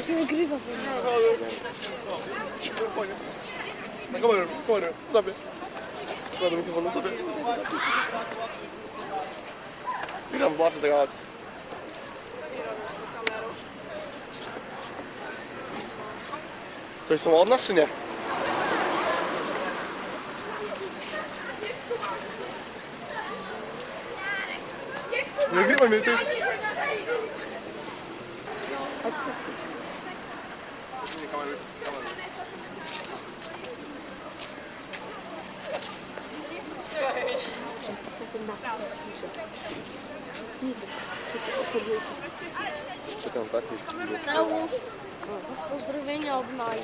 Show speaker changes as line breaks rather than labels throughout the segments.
To się nagrywa.
Na kamerę, kamerę, sobie. Kładę mikrofon sobie. I tam zobaczę tego chodź. To są od nas czy nie? Nie grywaj mnie ty. Nie, kamery, kamery. Czekam, tak?
Nałóż pozdrowienia od Mai.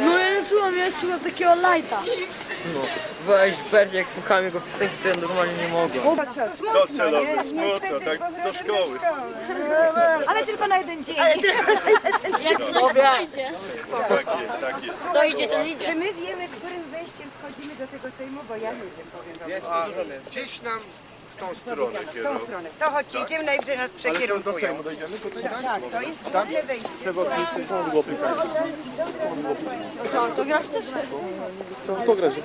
No ja nie słucham, ja słucham takiego lighta.
No, weź Berdzie, jak słuchałem jego piosenki, to ja normalnie nie mogłem.
No co, smutno, nie? Niestety z powrotem do szkoły.
Ale tylko na jeden dzień.
Jak ktoś przyjdzie.
Kto idzie, ten idzie.
Czy my wiemy, którym wejściem wchodzimy do tego Sejmu? Bo ja nie wiem, powiem wam.
A, gdzieś nam w tą stronę
W tą
kierują.
stronę. To chodźcie, idziemy najwyżej nas
to
przekierunkują.
Sejmu dojdziemy? To tutaj
Tak, to jest główne wejście.
przewodnicy są długopis.
Co, to grasz też?
Co to graży?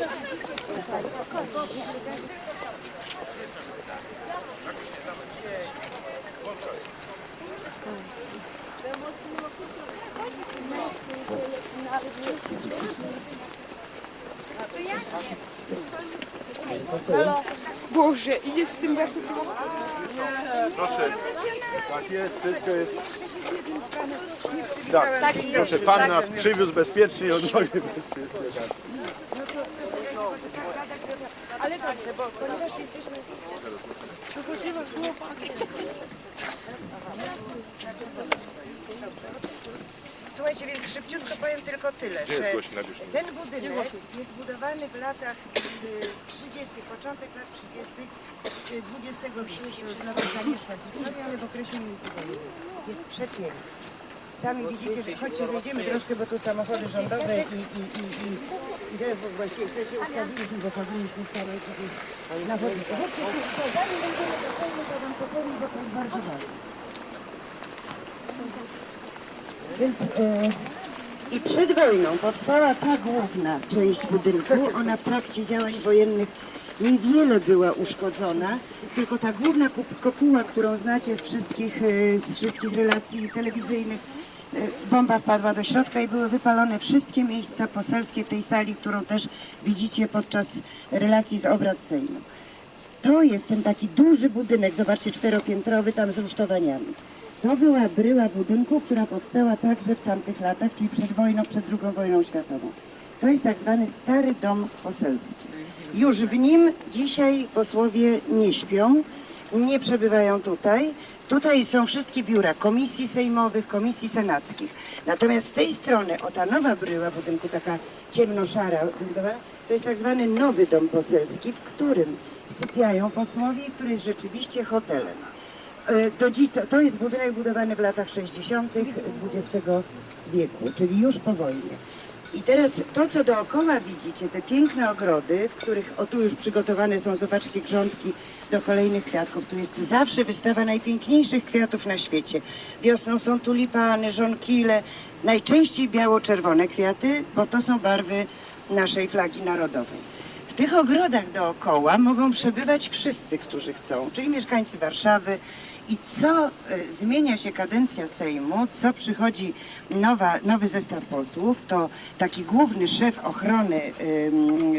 Boże, i jest z tym właśnie
Proszę. Tak jest, wszystko jest. Tak, proszę, pan nas przywiózł bezpiecznie i odnowił bezpiecznie.
Dobrze, bo ponieważ jesteśmy... Słuchajcie, więc szybciutko powiem tylko tyle, że ten budynek jest budowany w latach y, 30., początek lat 30. y, XX wieku. Musimy się przyznawać ale w okresie międzywojennym. Jest przepiękny. Sami widzicie, że chodźcie, zejdziemy troszkę, bo tu samochody rządowe i, i, i, i, i te właściwie źle się ustawiliśmy, bo powinniśmy stanąć tutaj na chodniku. Chodźcie, szybko, zanim będziemy do Sejmu, to wam powiem, bo to jest bardzo ważne. Więc, e, I przed wojną powstała ta główna część budynku. Ona w trakcie działań wojennych niewiele była uszkodzona, tylko ta główna kopuła, którą znacie z wszystkich, e, z wszystkich relacji telewizyjnych, bomba wpadła do środka i były wypalone wszystkie miejsca poselskie tej sali, którą też widzicie podczas relacji z obrad Sejmu. To jest ten taki duży budynek, zobaczcie, czteropiętrowy, tam z rusztowaniami. To była bryła budynku, która powstała także w tamtych latach, czyli przed wojną, przed II wojną światową. To jest tak zwany stary dom poselski. Już w nim dzisiaj posłowie nie śpią, nie przebywają tutaj. Tutaj są wszystkie biura komisji sejmowych, komisji senackich. Natomiast z tej strony, o ta nowa bryła budynku, taka ciemnoszara, to jest tak zwany nowy dom poselski, w którym sypiają posłowie, który jest rzeczywiście hotelem. E, To, dzi- to, to jest budynek budowany w latach 60. XX wieku, czyli już po wojnie. I teraz to, co dookoła widzicie, te piękne ogrody, w których o tu już przygotowane są, zobaczcie, grządki do kolejnych kwiatków. Tu jest zawsze wystawa najpiękniejszych kwiatów na świecie. Wiosną są tulipany, żonkile, najczęściej biało-czerwone kwiaty, bo to są barwy naszej flagi narodowej. W tych ogrodach dookoła mogą przebywać wszyscy, którzy chcą, czyli mieszkańcy Warszawy. I co e, zmienia się kadencja Sejmu, co przychodzi nowa, nowy zestaw posłów, to taki główny szef ochrony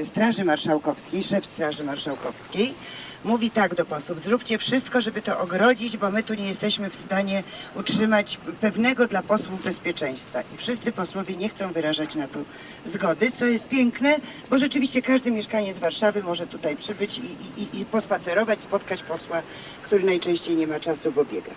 Straży Marszałkowskiej, szef Straży Marszałkowskiej, mówi tak do posłów, zróbcie wszystko, żeby to ogrodzić, bo my tu nie jesteśmy w stanie utrzymać pewnego dla posłów bezpieczeństwa. I wszyscy posłowie nie chcą wyrażać na to zgody, co jest piękne, bo rzeczywiście każdy mieszkaniec Warszawy może tutaj przybyć i, i, i pospacerować, spotkać posła, który najczęściej nie ma czasu, biega.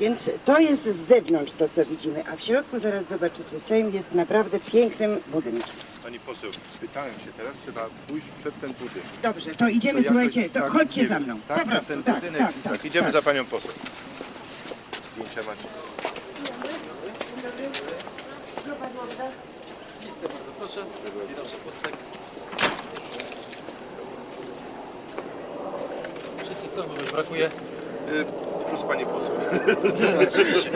Więc to jest z zewnątrz to, co widzimy, a w środku zaraz zobaczycie, Sejm jest naprawdę pięknym budynkiem.
Pani poseł, pytałem się, teraz trzeba pójść przed ten budynek.
Dobrze, to idziemy,
To jakoś
słuchajcie, to
tak,
chodźcie za mną.
Tak,
po
na
prostu,
ten
tak,
budynek
tak, tak,
tak. Idziemy
tak.
za panią poseł. Zdjęcia macie.
Listę bardzo proszę. Witam szef Postek. wszyscy są, bo już brakuje.
Y, Plus pani poseł.
Oczywiście.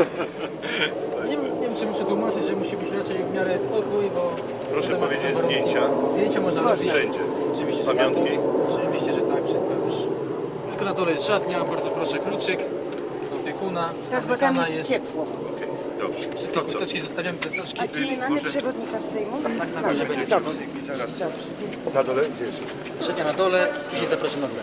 Nie, nie wiem, czy muszę tłumaczyć, że musi być raczej w miarę spokój, bo...
Proszę
wiadomo,
powiedzieć
są warunki.
zdjęcia.
Zdjęcia można robić.
Wszędzie.
Oczywiście, że
Pamiątki.
tak. Oczywiście, że tak, wszystko już. Tylko na dole jest szatnia, bardzo proszę, kluczyk do opiekuna,
Tak, bo tam
zamykana
jest
jest.
ciepło.
Okej, dobrze.
Wszystkie kurteczki zostawiamy, plecaczki.
A czyli mamy przewodnika Sejmu?
Tak, na górze będzie
Dobrze.
Zaraz. Na dole gdzie jest?
Trzecia na dole, później zapraszam na górę.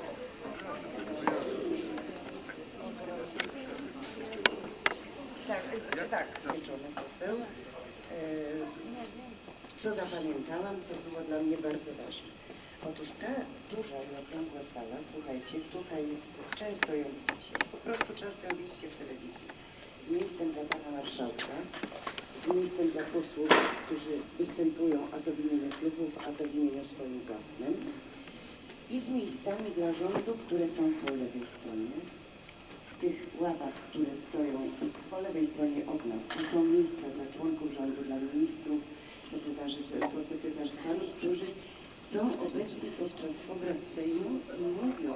Tak, tak, skończony poseł. E, Co zapamiętałam, co było dla mnie bardzo ważne. Otóż ta duża i okrągła sala, słuchajcie, tutaj jest, często ją widzicie, po prostu często ją widzicie w telewizji. Z miejscem dla pana marszałka, z miejscem dla posłów, którzy występują a to w imieniu klubów, a to w imieniu swoim własnym i z miejscami dla rządu, które są po lewej stronie, tych ławach, które stoją po lewej stronie od nas, to są miejsca dla członków rządu, dla ministrów, sekretarzy, podsekretarzy stanu, którzy są obecni podczas obrad Sejmu i mówią